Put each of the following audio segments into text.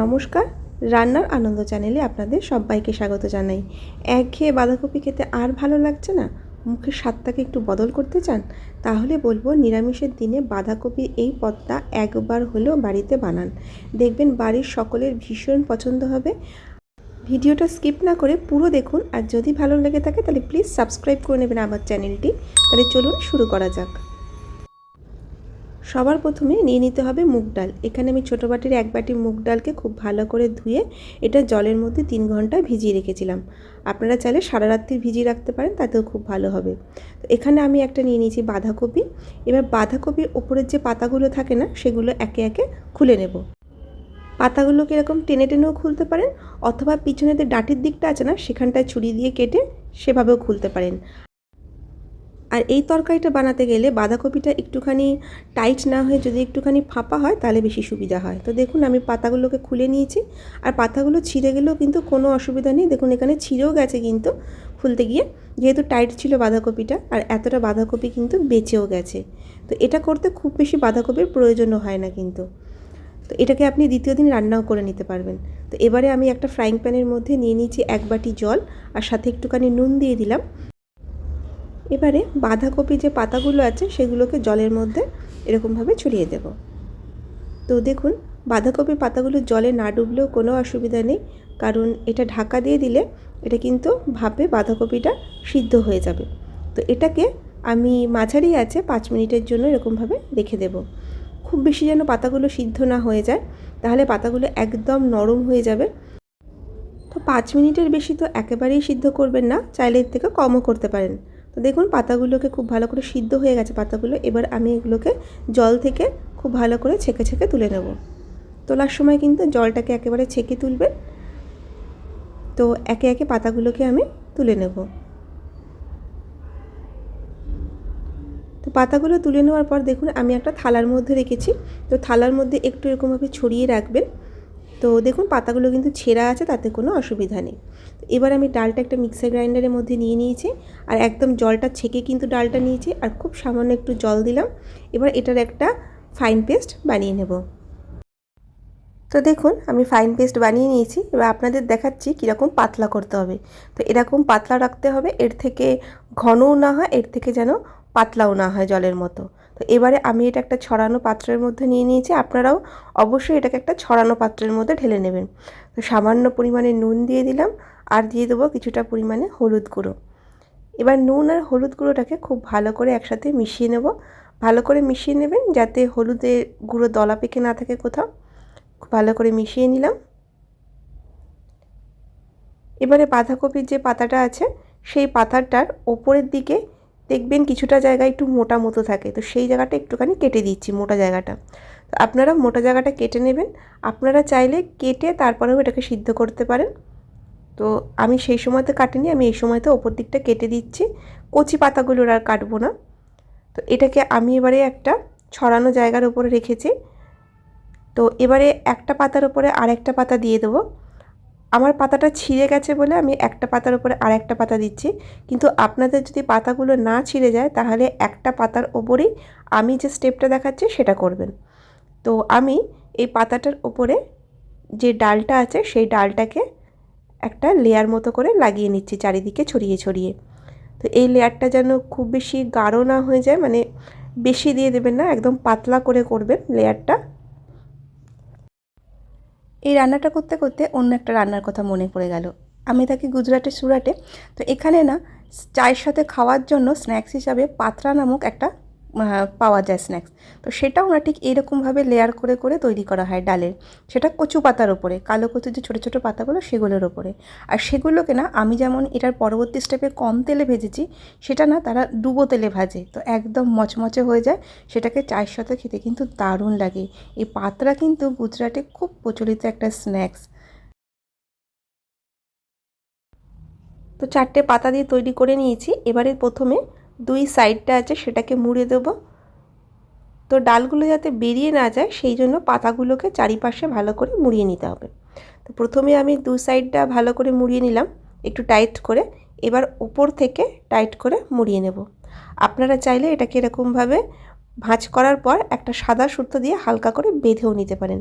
নমস্কার, রান্নার আনন্দ চ্যানেলে আপনাদের সবাইকে স্বাগত জানাই। একঘেয়ে বাঁধাকপি খেতে আর ভালো লাগছে না? মুখের স্বাদটাকে একটু বদল করতে চান? তাহলে বলব নিরামিষের দিনে বাঁধাকপির এই পদটা একবার হলেও বাড়িতে বানান। দেখবেন বাড়ির সকলের ভীষণ পছন্দ হবে। ভিডিওটা স্কিপ না করে পুরো দেখুন আর যদি ভালো লেগে থাকে তাহলে প্লিজ সাবস্ক্রাইব করে নেবেন আমার চ্যানেলটি। তাহলে চলুন শুরু করা যাক। সবার প্রথমে নিয়ে নিতে হবে মুগ ডাল। এখানে আমি ছোটো বাটির এক বাটি মুগ ডালকে খুব ভালো করে ধুয়ে এটা জলের মধ্যে তিন ঘণ্টা ভিজিয়ে রেখেছিলাম। আপনারা চাইলে সারা রাত্রি ভিজিয়ে রাখতে পারেন, তাতেও খুব ভালো হবে। তো এখানে আমি একটা নিয়ে নিয়েছি বাঁধাকপি। এবার বাঁধাকপির ওপরের যে পাতাগুলো থাকে না, সেগুলো একে একে খুলে নেব। পাতাগুলোকে এরকম টেনে টেনেও খুলতে পারেন, অথবা পিছনে যে ডাটির দিকটা আছে না, সেখানটায় ছুরি দিয়ে কেটে সেভাবেও খুলতে পারেন। আর এই তরকারিটা বানাতে গেলে বাঁধাকপিটা একটুখানি টাইট না হয়ে যদি একটুখানি ফাঁপা হয়, তাহলে বেশি সুবিধা হয়। তো দেখুন, আমি পাতাগুলোকে খুলে নিয়েছি। আর পাতাগুলো ছিঁড়ে গেলেও কিন্তু কোনো অসুবিধা নেই। দেখুন, এখানে ছিঁড়েও গেছে কিন্তু খুলতে গিয়ে, যেহেতু টাইট ছিল বাঁধাকপিটা, আর এতটা বাঁধাকপি কিন্তু বেঁচেও গেছে। তো এটা করতে খুব বেশি বাঁধাকপির প্রয়োজনও হয় না কিন্তু। তো এটাকে আপনি দ্বিতীয় দিন রান্নাও করে নিতে পারবেন। তো এবারে আমি একটা ফ্রাইং প্যানের মধ্যে নিয়ে নিয়েছি এক বাটি জল, আর সাথে একটুখানি নুন দিয়ে দিলাম। এবারে বাঁধাকপি যে পাতাগুলো আছে সেগুলোকে জলের মধ্যে এরকমভাবে ছড়িয়ে দেব। তো দেখুন বাঁধাকপির পাতাগুলো জলে না ডুবলেও কোনো অসুবিধা নেই, কারণ এটা ঢাকা দিয়ে দিলে এটা কিন্তু ভাপে বাঁধাকপিটা সিদ্ধ হয়ে যাবে। তো এটাকে আমি মাঝারি আছে, পাঁচ মিনিটের জন্য এরকমভাবে রেখে দেব। খুব বেশি যেন পাতাগুলো সিদ্ধ না হয়ে যায়, তাহলে পাতাগুলো একদম নরম হয়ে যাবে। তো পাঁচ মিনিটের বেশি তো একেবারেই সিদ্ধ করবেন না, চাইলে এর থেকে কমও করতে পারেন। তো দেখুন, পাতাগুলোকে খুব ভালো করে সিদ্ধ হয়ে গেছে পাতাগুলো। এবার আমি এগুলোকে জল থেকে খুব ভালো করে ছেঁকে ছেঁকে তুলে নেব। তোলার সময় কিন্তু জলটাকে একেবারে ছেঁকে তুলবে। তো একে একে পাতাগুলোকে আমি তুলে নেব। তো পাতাগুলো তুলে নেওয়ার পর দেখুন, আমি একটা থালার মধ্যে রেখেছি। তো থালার মধ্যে একটু এরকমভাবে ছড়িয়ে রাখবেন। তো দেখুন, পাতাগুলো কিন্তু ছেঁড়া আছে, তাতে কোনো অসুবিধা নেই। এবার আমি ডালটা একটা মিক্সার গ্রাইন্ডারের মধ্যে নিয়ে নিয়েছি, আর একদম জলটা ছেঁকে কিন্তু ডালটা নিয়েছি, আর খুব সামান্য একটু জল দিলাম। এবার এটার একটা ফাইন পেস্ট বানিয়ে নেব। তো দেখুন, আমি ফাইন পেস্ট বানিয়ে নিয়েছি, এবার আপনাদের দেখাচ্ছি কীরকম পাতলা করতে হবে। তো এরকম পাতলা রাখতে হবে, এর থেকে ঘনও না হয়, এর থেকে যেন পাতলাও না হয় জলের মতো। তো এবারে আমি এটা একটা ছড়ানো পাত্রের মধ্যে নিয়ে নিয়েছি। আপনারাও অবশ্যই এটাকে একটা ছড়ানো পাত্রের মধ্যে ঢেলে নেবেন। তো সামান্য পরিমাণে নুন দিয়ে দিলাম আর দিয়ে দেবো কিছুটা পরিমাণে হলুদ গুঁড়ো। এবার নুন আর হলুদ গুঁড়োটাকে খুব ভালো করে একসাথে মিশিয়ে নেব। ভালো করে মিশিয়ে নেবেন যাতে হলুদের গুঁড়ো দলা পেকে না থাকে কোথাও। খুব ভালো করে মিশিয়ে নিলাম। এবারে বাঁধাকপির যে পাতাটা আছে, সেই পাতাটার ওপরের দিকে দেখবেন কিছুটা জায়গা একটু মোটা মতো থাকে। তো সেই জায়গাটা একটুখানি কেটে দিচ্ছি মোটা জায়গাটা। তো আপনারা মোটা জায়গাটা কেটে নেবেন। আপনারা চাইলে কেটে তারপরেও এটাকে সিদ্ধ করতে পারেন। তো আমি সেই সময়তে কাটিনি, আমি এই সময়তে ওপর দিকটা কেটে দিচ্ছি। কচি পাতাগুলোর আর কাটবো না। তো এটাকে আমি এবারে একটা ছড়ানো জায়গার উপরে রেখেছি। তো এবারে একটা পাতার উপরে আরেকটা পাতা দিয়ে দেবো। আমার পাতাটা ছিঁড়ে গেছে বলে আমি একটা পাতার উপরে আর একটা পাতা দিচ্ছি। কিন্তু আপনাদের যদি পাতাগুলো না ছিঁড়ে যায়, তাহলে একটা পাতার ওপরেই আমি যে স্টেপটা দেখাচ্ছি, সেটা করবেন। তো আমি এই পাতাটার ওপরে যে ডালটা আছে, সেই ডালটাকে একটা লেয়ার মতো করে লাগিয়ে নিচ্ছি চারিদিকে ছড়িয়ে ছড়িয়ে। তো এই লেয়ারটা যেন খুব বেশি গাঢ় না হয়ে যায় মানে বেশি দিয়ে দেবেন না, একদম পাতলা করে করবেন লেয়ারটা এই রান্নাটা করতে করতে অন্য একটা রান্নার কথা মনে পড়ে গেল। আমি থাকি গুজরাটের সুরাটে, তো এখানে না চায়ের সাথে খাওয়ার জন্য স্ন্যাক্স হিসাবে পাত্রা নামক একটা পাওয়া যায় স্ন্যাক্স তো সেটাও না ঠিক এইরকমভাবে লেয়ার করে করে তৈরি করা হয় ডালের। সেটা কচু পাতার ওপরে কালো কচু যে ছোটো ছোটো পাতাগুলো সেগুলোর ওপরে আর সেগুলোকে না আমি যেমন এটার পরবর্তী স্টেপে কম তেলে ভেজেছি, সেটা না তারা ডুবো তেলে ভাজে। তো একদম মচমচে হয়ে যায়, সেটাকে চায়ের সাথে খেতে কিন্তু দারুণ লাগে। এই পাত্রা কিন্তু গুজরাটে খুব প্রচলিত একটা স্ন্যাক্স তো চারটে পাতা দিয়ে তৈরি করে নিয়েছি। এবারে প্রথমে দুই সাইডটা আছে সেটাকে মুড়ে দেব। তো ডালগুলো যাতে বেরিয়ে না যায়, সেই জন্য পাতাগুলোকে চারিপাশে ভালো করে মুড়িয়ে নিতে হবে। তো প্রথমে আমি দু সাইডটা ভালো করে মুড়িয়ে নিলাম, একটু টাইট করে। এবার ওপর থেকে টাইট করে মুড়িয়ে নেব। আপনারা চাইলে এটাকে এরকমভাবে ভাঁজ করার পর একটা সাদা সুতো দিয়ে হালকা করে বেঁধেও নিতে পারেন।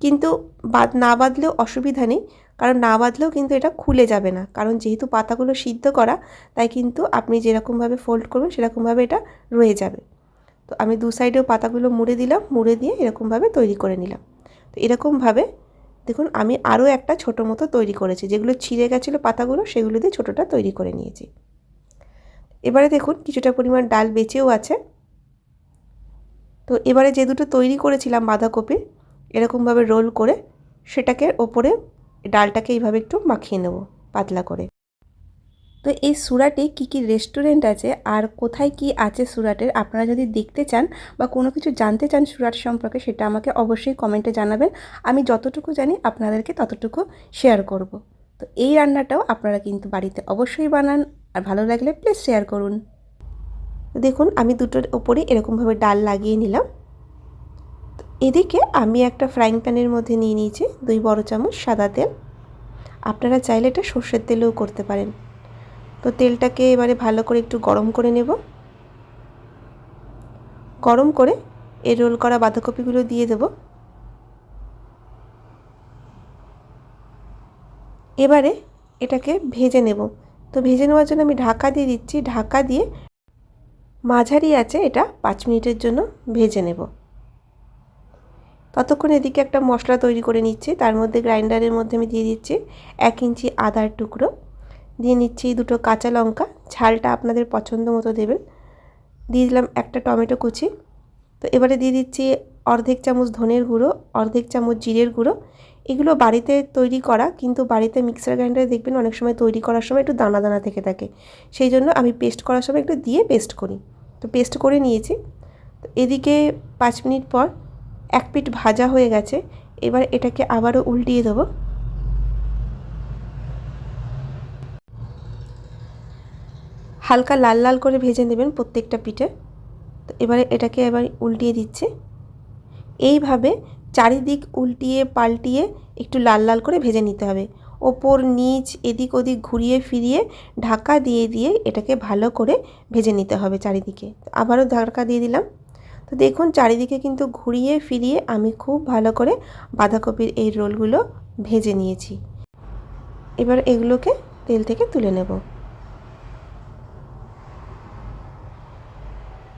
কিন্তু বাদ, না বাঁধলেও অসুবিধা নেই। কারণ না বাঁধলেও কিন্তু এটা খুলে যাবে না। কারণ যেহেতু পাতাগুলো সিদ্ধ করা, তাই কিন্তু আপনি যেরকমভাবে ফোল্ড করবেন, সেরকমভাবে এটা রয়ে যাবে। তো আমি দু সাইডেও পাতাগুলো মুড়ে দিলাম, মুড়ে দিয়ে এরকমভাবে তৈরি করে নিলাম। তো এরকমভাবে দেখুন, আমি আরও একটা ছোটো মতো তৈরি করেছি। যেগুলো ছিঁড়ে গেছিল পাতাগুলো, সেগুলো দিয়ে ছোটোটা তৈরি করে নিয়েছি। এবারে দেখুন, কিছুটা পরিমাণ ডাল বেঁচেও আছে। তো এবারে যে দুটো তৈরি করেছিলাম বাঁধাকপির এরকমভাবে রোল করে সেটাকে ওপরে ডালটাকে এইভাবে একটু মাখিয়ে নেব পাতলা করে। তো এই সুরাটে কী কী রেস্টুরেন্ট আছে আর কোথায় কি আছে সুরাটের আপনারা যদি দেখতে চান বা কোনো কিছু জানতে চান সুরাট সম্পর্কে সেটা আমাকে অবশ্যই কমেন্টে জানাবেন। আমি যতটুকু জানি আপনাদেরকে ততটুকু শেয়ার করব। তো এই রান্নাটাও আপনারা কিন্তু বাড়িতে অবশ্যই বানান আর ভালো লাগলে প্লিজ শেয়ার করুন। দেখুন আমি দুটোর ওপরে এরকমভাবে ডাল লাগিয়ে নিলাম। এদিকে আমি একটা ফ্রাইং প্যানের মধ্যে নিয়ে নিয়েছি দুই বড় চামচ সাদা তেল। আপনারা চাইলে এটা সর্ষের তেলেও করতে পারেন। তো তেলটাকে এবারে ভালো করে একটু গরম করে নেব। গরম করে এই রোল করা বাঁধাকপিগুলো দিয়ে দেব। এবারে এটাকে ভেজে নেব। তো ভেজে নেওয়ার জন্য আমি ঢাকা দিয়ে দিচ্ছি। ঢাকা দিয়ে মাঝারি আছে এটা পাঁচ মিনিটের জন্য ভেজে নেব। ততক্ষণ এদিকে একটা মশলা তৈরি করে নিচ্ছি। তার মধ্যে গ্রাইন্ডারের মধ্যে আমি দিয়ে দিচ্ছি এক ইঞ্চি আদার টুকরো। দিয়ে নিচ্ছি দুটো কাঁচা লঙ্কা। ঝালটা আপনাদের পছন্দ মতো দেবেন। দিয়ে দিলাম একটা টমেটো কুচি। তো এবারে দিয়ে দিচ্ছি অর্ধেক চামচ ধনের গুঁড়ো, অর্ধেক চামচ জিরের গুঁড়ো। এগুলো বাড়িতে তৈরি করা, কিন্তু বাড়িতে মিক্সার গ্রাইন্ডারে দেখবেন অনেক সময় তৈরি করার সময় একটু দানা দানা থেকে থাকে। সেই জন্য আমি পেস্ট করার সময় একটু দিয়ে পেস্ট করি। তো পেস্ট করে নিয়েছি। তো এদিকে পাঁচ মিনিট পর এক পিঠ ভাজা হয়ে গেছে, এবার এটাকে আবারও উল্টিয়ে দেবো। হালকা লাল লাল করে ভেজে নেবেন প্রত্যেকটা পিঠে। তো এবারে এটাকে এবার উল্টিয়ে দিচ্ছে। এইভাবে চারিদিক উল্টিয়ে পাল্টিয়ে একটু লাল লাল করে ভেজে নিতে হবে। ওপর, নিচ, এদিক ওদিক ঘুরিয়ে ফিরিয়ে ঢাকা দিয়ে দিয়ে এটাকে ভালো করে ভেজে নিতে হবে চারিদিকে। আবারও ঢাকা দিয়ে দিলাম। তো দেখুন, চারিদিকে কিন্তু ঘুরিয়ে ফিরিয়ে আমি খুব ভালো করে বাঁধাকপির এই রোলগুলো ভেজে নিয়েছি। এবার এগুলোকে তেল থেকে তুলে নেব।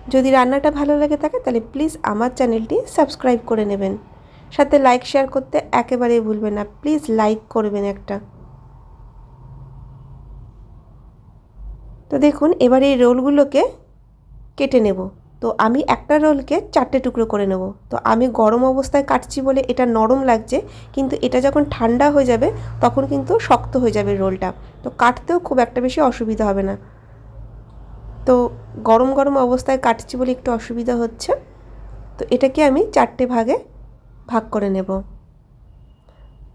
যদি রান্নাটা ভালো লাগে থাকে, তাহলে প্লিজ আমার চ্যানেলটি সাবস্ক্রাইব করে নেবেন। সাথে লাইক, শেয়ার করতে একেবারেই ভুলবেন না। প্লিজ লাইক করবেন একটা। তো দেখুন, এবার এই রোলগুলোকে কেটে নেব। তো আমি একটা রোলকে চারটে টুকরো করে নেব। তো আমি গরম অবস্থায় কাটছি বলে এটা নরম লাগছে, কিন্তু এটা যখন ঠান্ডা হয়ে যাবে, তখন কিন্তু শক্ত হয়ে যাবে রোলটা। তো কাটতেও খুব একটা বেশি অসুবিধা হবে না। তো গরম গরম অবস্থায় কাটছি বলে একটু অসুবিধা হচ্ছে। তো এটাকে আমি চারটে ভাগে ভাগ করে নেব।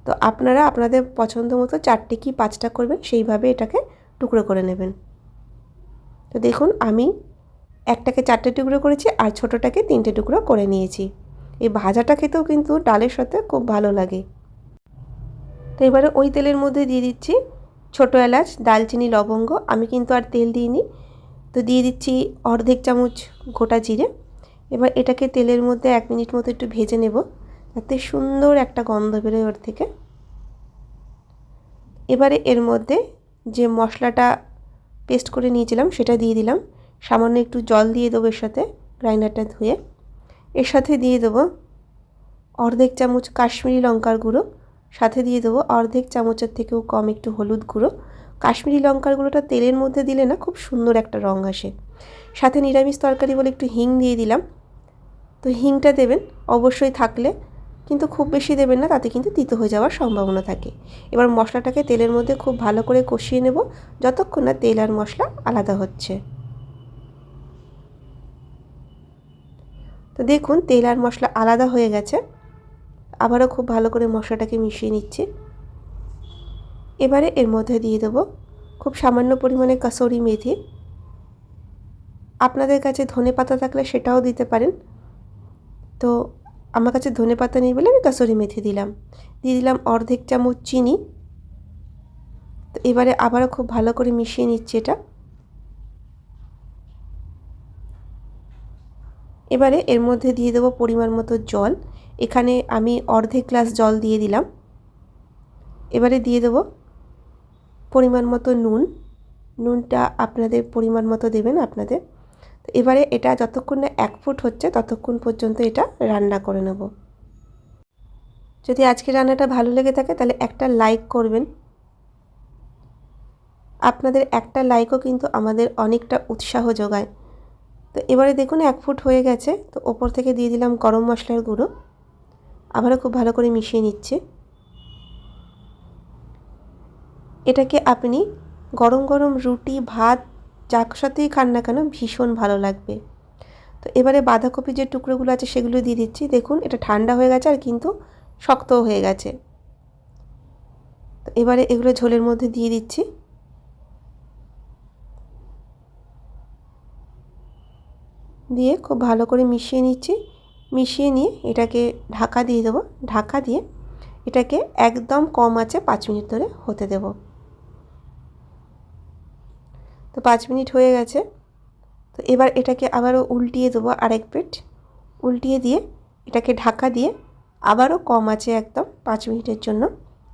তো আপনারা আপনাদের পছন্দ মতো চারটে কি পাঁচটা করবেন, সেইভাবে এটাকে টুকরো করে নেবেন। তো দেখুন, আমি একটাকে চারটে টুকরো করেছি আর ছোটোটাকে তিনটে টুকরো করে নিয়েছি। এই ভাজাটা খেতেও কিন্তু ডালের সাথে খুব ভালো লাগে। তো এবারে ওই তেলের মধ্যে দিয়ে দিচ্ছি ছোটো এলাচ দালচিনি লবঙ্গ। আমি কিন্তু আর তেল দিইনি। তো দিয়ে দিচ্ছি অর্ধেক চামচ গোটা জিরে। এবার এটাকে তেলের মধ্যে এক মিনিট মতো একটু ভেজে নেব যাতে সুন্দর একটা গন্ধ বেরোয় ওর থেকে। এবারে এর মধ্যে যে মশলাটা পেস্ট করে নিয়েছিলাম সেটা দিয়ে দিলাম। সামান্য একটু জল দিয়ে দেবো এর সাথে, গ্রাইন্ডারটা ধুয়ে। এর সাথে দিয়ে দেবো অর্ধেক চামচ কাশ্মীরি লঙ্কার গুঁড়ো, সাথে দিয়ে দেবো অর্ধেক চামচের থেকেও কম একটু হলুদ গুঁড়ো। কাশ্মীরি লঙ্কার গুঁড়োটা তেলের মধ্যে দিলে না খুব সুন্দর একটা রঙ আসে। সাথে নিরামিষ তরকারি বলে একটু হিং দিয়ে দিলাম। তো হিংটা দেবেন, অবশ্যই থাকলে, কিন্তু খুব বেশি দেবেন না, তাতে কিন্তু তিতো হয়ে যাওয়ার সম্ভাবনা থাকে। এবার মশলাটাকে তেলের মধ্যে খুব ভালো করে কষিয়ে নেব, যতক্ষণ না তেল আর মশলা আলাদা হচ্ছে। তো দেখুন, তেল আর মশলা আলাদা হয়ে গেছে। আবারও খুব ভালো করে মশলাটাকে মিশিয়ে নিচ্ছি। এবারে এর মধ্যে দিয়ে দেবো খুব সামান্য পরিমাণে কাসরি মেথি। আপনাদের কাছে ধনে পাতা থাকলে সেটাও দিতে পারেন। তো আমার কাছে ধনে পাতা নেই বলে আমি কাসরি মেথি দিলাম। দিয়ে দিলাম অর্ধেক চামচ চিনি। তো এবারে আবারও খুব ভালো করে মিশিয়ে নিচ্ছি এটা। এবারে এর মধ্যে দিয়ে দেবো পরিমাণ মতো জল। এখানে আমি অর্ধেক গ্লাস জল দিয়ে দিলাম। এবারে দিয়ে দেবো পরিমাণ মতো নুন। নুনটা আপনাদের পরিমাণ মতো দেবেন আপনাদের। তো এবারে এটা যতক্ষণ না এক ফুট হচ্ছে, ততক্ষণ পর্যন্ত এটা রান্না করে নেব। যদি আজকে রান্নাটা ভালো লেগে থাকে, তাহলে একটা লাইক করবেন। আপনাদের একটা লাইকও কিন্তু আমাদের অনেকটা উৎসাহ যোগায়। তো এবারে দেখুন এক ফুট হয়ে গেছে, তো ওপর থেকে দিয়ে দিলাম গরম মশলার গুঁড়ো। আবারও খুব ভালো করে মিশিয়ে নিচ্ছে। এটাকে আপনি গরম গরম রুটি, ভাত, যার সাথেই খান না কেন ভীষণ ভালো লাগবে। তো এবারে বাঁধাকপির যে টুকরোগুলো আছে সেগুলো দিয়ে দিচ্ছি। দেখুন, এটা ঠান্ডা হয়ে গেছে আর কিন্তু শক্তও হয়ে গেছে। তো এবারে এগুলো ঝোলের মধ্যে দিয়ে দিচ্ছি। দিয়ে খুব ভালো করে মিশিয়ে নিচ্ছি। মিশিয়ে নিয়ে এটাকে ঢাকা দিয়ে দেবো। ঢাকা দিয়ে এটাকে একদম কম আছে পাঁচ মিনিট ধরে হতে দেব। তো পাঁচ মিনিট হয়ে গেছে। তো এবার এটাকে আবারও উল্টিয়ে দেবো আরেক প্লেট উল্টিয়ে দিয়ে এটাকে ঢাকা দিয়ে আবারও কম আছে একদম পাঁচ মিনিটের জন্য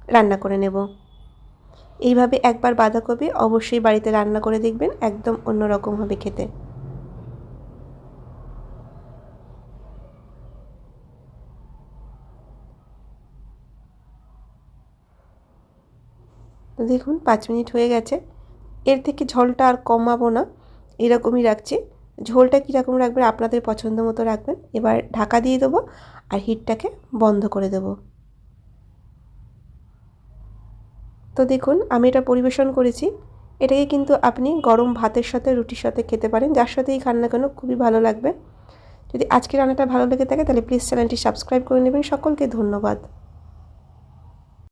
রান্না করে নেব। এইভাবে একবার বাঁধাকপি অবশ্যই বাড়িতে রান্না করে দেখবেন, একদম অন্যরকম হবে খেতে। তো দেখুন, পাঁচ মিনিট হয়ে গেছে। এর থেকে ঝোলটা আর কমাবো না। এরকমই রাখছি। ঝোলটা কীরকম রাখবেন আপনাদের পছন্দ মতো রাখবেন। এবার ঢাকা দিয়ে দেবো আর হিটটাকে বন্ধ করে দেব। তো দেখুন, আমি এটা পরিবেশন করেছি। এটাকে কিন্তু আপনি গরম ভাতের সাথে, রুটির সাথে খেতে পারেন। যার সাথেই খান না কেন, খুবই ভালো লাগবে। যদি আজকে রান্নাটা ভালো লেগে থাকে, তাহলে প্লিজ চ্যানেলটি সাবস্ক্রাইব করে নেবেন। সকলকে ধন্যবাদ।